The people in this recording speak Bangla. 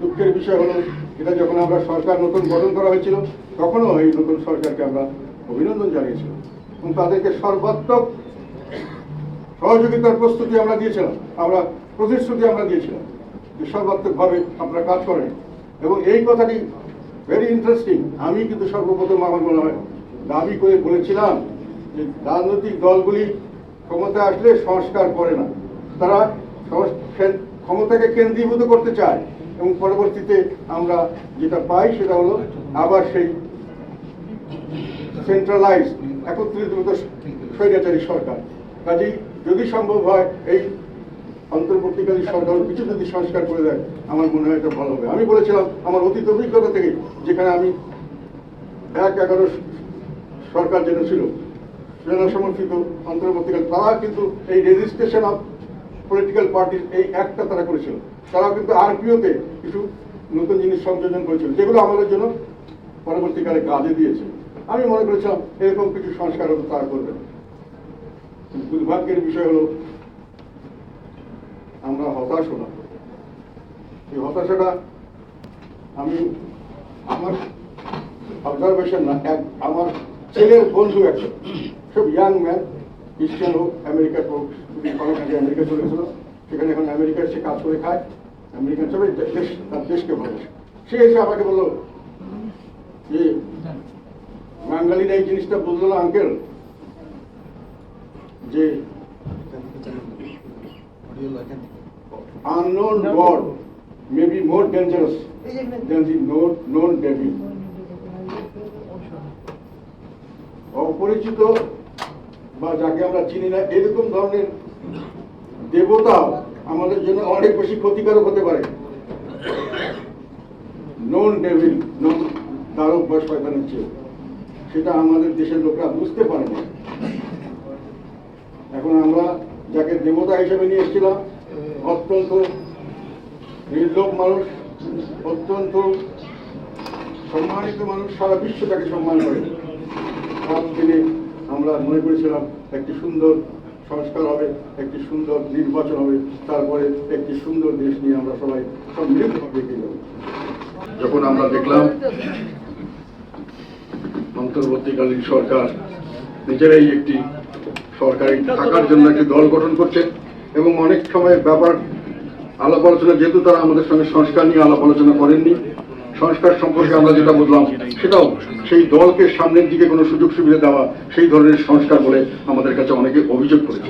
দুঃখের বিষয় হলো এটা যখন আমরা সরকার নতুন গঠন করা হয়েছিল, তখনও এই নতুন সরকারকে আমরা অভিনন্দন জানিয়েছিলাম। এবং তাদেরকে সর্বাত্মক সহযোগিতার প্রস্তুতি আমরা দিয়েছিলাম, আমরা প্রতিশ্রুতি আমরা দিয়েছিলাম যে সর্বাত্মকভাবে আপনারা কাজ করেন। এবং এই কথাটি ভেরি ইন্টারেস্টিং আমি কিন্তু সর্বপ্রথম আমার মনে হয় দাবি করে বলেছিলাম যে রাজনৈতিক দলগুলি ক্ষমতা আসলে সংস্কার করে না। তারা ক্ষমতাকে কেন্দ্রীভূত করতে চায়। এবং পরবর্তীতে আমরা যেটা পাই সেটা হলো আবার সেই সেন্ট্রালাইজ একত্রিত স্বৈরাচারী সরকার। কাজেই যদি সম্ভব হয়, এই অন্তর্বর্তীকালীন সরকার কিছু যদি সংস্কার করে দেয়, আমার মনে হয় এটা ভালো হবে। আমি বলেছিলাম, আমার অতীত অভিজ্ঞতা থেকে যেখানে আমি এক এগারো সরকার যেটা ছিল সেনা সমর্থিত অন্তর্বর্তীকাল, তারা কিন্তু এই রেজিস্ট্রেশন অফ পলিটিক্যাল পার্টির এই একটা তারা করেছিল। তারাও কিন্তু আরপিওতে কিছু নতুন জিনিস সংযোজন করেছিল, যেগুলো আমাদের জন্য পরবর্তীকালে কাজে দিয়েছে। আমি মনে করেছিলাম এরকম কিছু সংস্কার হতো তারা করবেন দুর্ভাগ্যের বিষয় হলো, আমরা হতাশ হলাম এই হতাশাটা আমি আমার অবজারভেশন না, এক আমার ছেলের বন্ধু একজন সব ইয়াং ম্যান খ্রিস্টান হোক আমেরিকার হোক আমেরিকা চলে সেখানে এখন আমেরিকার সে কাজ করে খায়। আমেরিকান সবাই দেশ তার দেশকে ভালোবাসে। সে এসে আমাকে বলল যে বাঙালিরা এই জিনিসটা বুঝলো না আঙ্কেল যে unknown God may be more dangerous than the known, known devil. অপরিচিত বা যাকে আমরা চিনি না এরকম ধরনের দেবতাও আমাদের জন্য অনেক বেশি ক্ষতিকারক হতে পারে। নন ডেভিল নন দারক বা শয়তানের চেয়ে। সেটা আমাদের দেশের লোকরা বুঝতে পারে না। এখন আমরা যাকে দেবতা হিসেবে নিয়ে এসেছিলাম, অত্যন্ত নির্লোভ মানুষ, অত্যন্ত সম্মানিত মানুষ, সারা বিশ্ব তাকে সম্মান করে। সব দিনে আমরা মনে করেছিলাম, একটি সুন্দর সংস্কার হবে, একটি সুন্দর নির্বাচন হবে, তারপরে একটি সুন্দর দেশ নিয়ে আমরা সবাই সমৃদ্ধভাবে এগিয়ে যাব। যখন আমরা দেখলাম অন্তর্বর্তীকালীন সরকার নিজেরাই একটি সরকারি থাকার জন্য একটি দল গঠন করছে এবং অনেক সময় ব্যাপার আলাপ আলোচনা যেহেতু তারা আমাদের সঙ্গে সংস্কার নিয়ে আলাপ আলোচনা করেননি সংস্কার সম্পর্কে আমরা যেটা বুঝলাম, সেটাও সেই দলকে সামনের দিকে কোনো সুযোগ সুবিধা দেওয়া, সেই ধরনের সংস্কার বলে আমাদের কাছে অনেকে অভিযোগ করেছে।